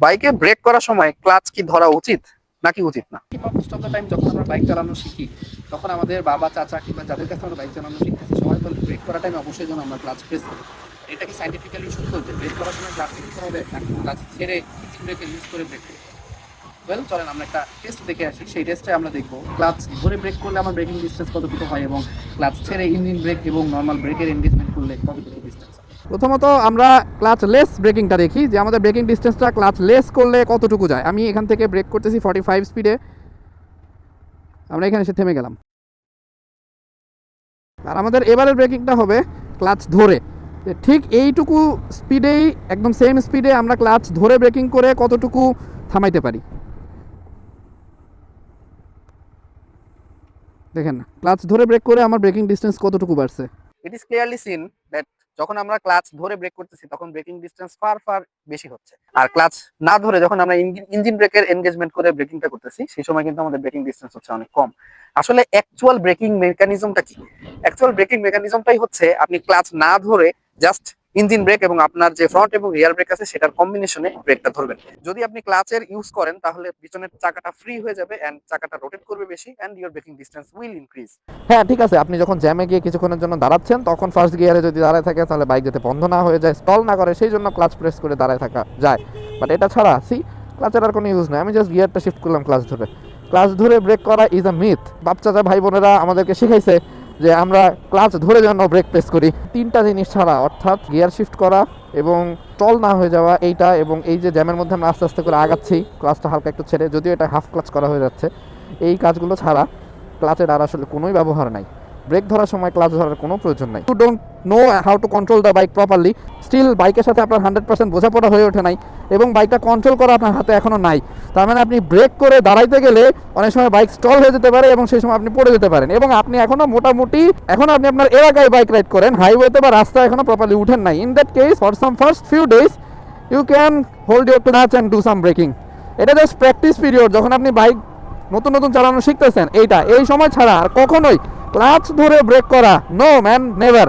বাইকে ব্রেক করার সময় ক্লাচ কি ধরা উচিত নাকি উচিত না? মোস্ট অফ দ্য টাইম যখন আমরা বাইক চালানো শিখি, তখন আমাদের বাবা, চাচা কিংবা যাদের কাছে আমরা বাইক চালানো শিখতেছি, সবাই বলে ব্রেক করার টাইমে অবশ্যই যেন আমরা ক্লাচ প্রেস করি। এটা কি সাইন্টিফিক্যালি সত্য যে ব্রেক করার সময় ক্লাচ দিতে হবে ক্লাচ ছেড়ে ইঞ্জিন ব্রেকে ইউজ করে ব্রেক করতে ওয়েল চলেন আমরা একটা টেস্ট দেখে আসি। সেই টেস্টে আমরা দেখব। ক্লাচ ধরে ব্রেক করলে আমার ব্রেকিং ডিস্টেন্স কতটুকু হয় এবং ক্লাচ ছেড়ে ইঞ্জিন ব্রেক এবং নর্মাল ব্রেকের এনগেজমেন্ট করলে কতটুকু ডিস্টেন্স প্রথমত আমরা ক্লাচ লেস ব্রেকিংটা দেখি, যে আমাদের ব্রেকিং ডিস্টেন্সটা ক্লাচ লেস করলে কতটুকু যায়? আমি এখান থেকে ব্রেক করতেছি ফর্টি ফাইভ স্পিডে আমরা এখানে এসে থেমে গেলাম। আর আমাদের এবারের ব্রেকিংটা হবে ক্লাচ ধরে। ঠিক এইটুকু স্পিডেই একদম সেম স্পিডে আমরা ক্লাচ ধরে ব্রেকিং করে কতটুকু থামাইতে পারি? দেখেন না। ক্লাচ ধরে ব্রেক করে আমার ব্রেকিং ডিস্টেন্স কতটুকু বাড়ছে? It is clearly seen that যখন আমরা ক্লাচ ধরে ব্রেক করতেছি, তখন ব্রেকিং ডিস্টেন্স ফার ফার বেশি হচ্ছে। আর ক্লাচ না ধরে যখন আমরা ইঞ্জিন ব্রেকের এনগেজমেন্ট করে ব্রেকিংটা করতেছি, সেই সময় কিন্তু আমাদের ব্রেকিং ডিস্টেন্স হচ্ছে অনেক কম। আসলে অ্যাকচুয়াল ব্রেকিং মেকানিজমটা কি? অ্যাকচুয়াল ব্রেকিং মেকানিজমটাই হচ্ছে আপনি ক্লাচ না ধরে জাস্ট ইঞ্জিন ব্রেক এবং আপনার যে ফ্রন্ট এবং রিয়ার ব্রেক আছে, সেটার কম্বিনেশনে ব্রেকটা ধরবেন। যদি আপনি ক্লাচের ইউজ করেন, তাহলে পিছনের চাকাটা ফ্রি হয়ে যাবে এন্ড চাকাটা রোটেট করবে বেশি and your braking distance will increase হ্যাঁ ঠিক আছে। আপনি যখন জ্যামে গিয়ে কিছুক্ষণের জন্য দাঁড়াচ্ছেন, তখন ফার্স্ট গিয়ারে যদি দাঁড়ায় থাকে, তাহলে বাইক যাতে বন্ধ না হয়ে যায় স্টল না করে, সেই জন্য ক্লাচ প্রেস করে দাঁড়ায় থাকা যায়। বাট এটা ছাড়া সি ক্লাচের আর কোনো ইউজ নেই। আমি জাস্ট গিয়ারটা শিফট করলাম ক্লাচ ধরে। ক্লাচ ধরে ব্রেক করা ইজ আ মিথ বাচ্চাদের ভাই বোনেরা আমাদেরকে শিখাইছে যে আমরা ক্লাচ ধরে যেন ব্রেক প্রেস করি। তিনটা জিনিস ছাড়া, অর্থাৎ গিয়ার শিফট করা এবং টল না হয়ে যাওয়া এইটা এবং এই যে জ্যামের মধ্যে আমরা আস্তে আস্তে করে আগাচ্ছি ক্লাচটা হালকা একটু ছেড়ে, যদিও এটা হাফ ক্লাচ করা হয়ে যাচ্ছে। এই কাজগুলো ছাড়া ক্লাচের আর আসলে কোনোই ব্যবহার নাই। ব্রেক ধরার সময় ক্লাচ ধরার কোনো প্রয়োজন নাই। You don't know how to control the bike properly still বাইকের সাথে আপনার হান্ড্রেড পার্সেন্ট বোঝাপড়া হয়ে ওঠে নাই এবং বাইকটা কন্ট্রোল করা আপনার হাতে এখনও নাই। তার মানে আপনি ব্রেক করে দাঁড়াইতে গেলে অনেক সময় বাইক স্টল হয়ে যেতে পারে এবং সেই সময় আপনি পড়ে যেতে পারেন এবং আপনি এখনও মোটামুটি, এখন আপনি আপনার এলাকায় বাইক রাইড করেন হাইওয়েতে বা রাস্তায় এখনও প্রপারলি উঠেন নাই। In that case for some first few days you can hold your clutch and do some braking এটা জাস্ট প্র্যাকটিস পিরিয়ড যখন আপনি বাইক নতুন নতুন চালানো শিখতেছেন, এইটা, এই সময় ছাড়া আর কখনোই ক্লাচ ধরে ব্রেক করা। No man never